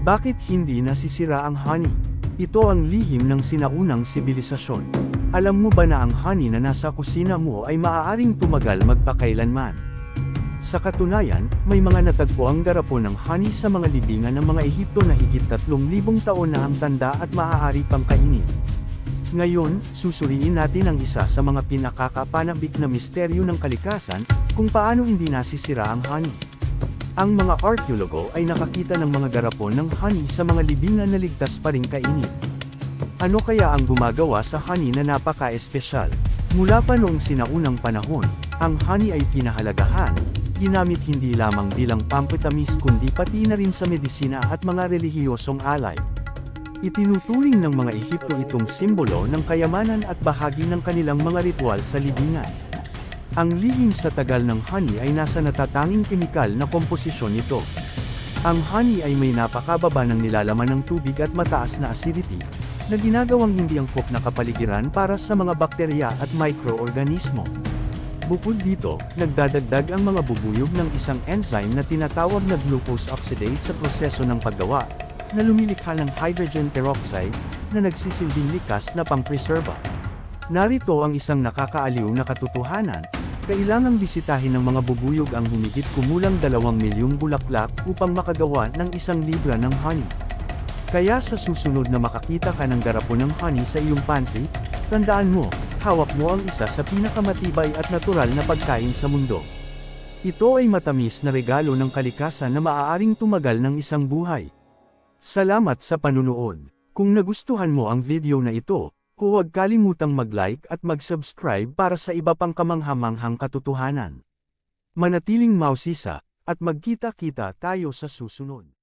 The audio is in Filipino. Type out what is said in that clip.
Bakit hindi nasisira ang honey? Ito ang lihim ng sinaunang sibilisasyon. Alam mo ba na ang honey na nasa kusina mo ay maaaring tumagal magpakailanman? Sa katunayan, may mga natagpo ang garapon ng honey sa mga libingan ng mga Ehipto na higit 3,000 taon na ang tanda at maaari pang kainin. Ngayon, susuriin natin ang isa sa mga pinakakapanabik na misteryo ng kalikasan, kung paano hindi nasisira ang honey. Ang mga arkeologo ay nakakita ng mga garapon ng honey sa mga libingan na ligtas pa rin kainin. Ano kaya ang gumagawa sa honey na napaka-espesyal? Mula pa noong sinaunang panahon, ang honey ay pinahalagahan, ginamit hindi lamang bilang pampatamis kundi pati na rin sa medisina at mga relihiyosong alay. Itinuturing ng mga Ehipto itong simbolo ng kayamanan at bahagi ng kanilang mga ritual sa libingan. Ang lihim sa tagal ng honey ay nasa natatanging kemikal na komposisyon nito. Ang honey ay may napakababa ng nilalaman ng tubig at mataas na acidity, na ginagawang hindi angkop na kapaligiran para sa mga bakterya at microorganismo. Bukod dito, nagdadagdag ang mga bubuyog ng isang enzyme na tinatawag na glucose oxidase sa proseso ng paggawa, na lumilikha ng hydrogen peroxide, na nagsisilbing likas na pangpreserba. Narito ang isang nakakaaliw na katotohanan, kailangang bisitahin ng mga bubuyog ang humigit kumulang 2 milyong bulaklak upang makagawa ng isang libra ng honey. Kaya sa susunod na makakita ka ng garapon ng honey sa iyong pantry, tandaan mo, hawak mo ang isa sa pinakamatibay at natural na pagkain sa mundo. Ito ay matamis na regalo ng kalikasan na maaaring tumagal ng isang buhay. Salamat sa panunood. Kung nagustuhan mo ang video na ito, huwag kalimutang mag-like at mag-subscribe para sa iba pang kamanghamanghang katotohanan. Manatiling mausisa, at magkita-kita tayo sa susunod.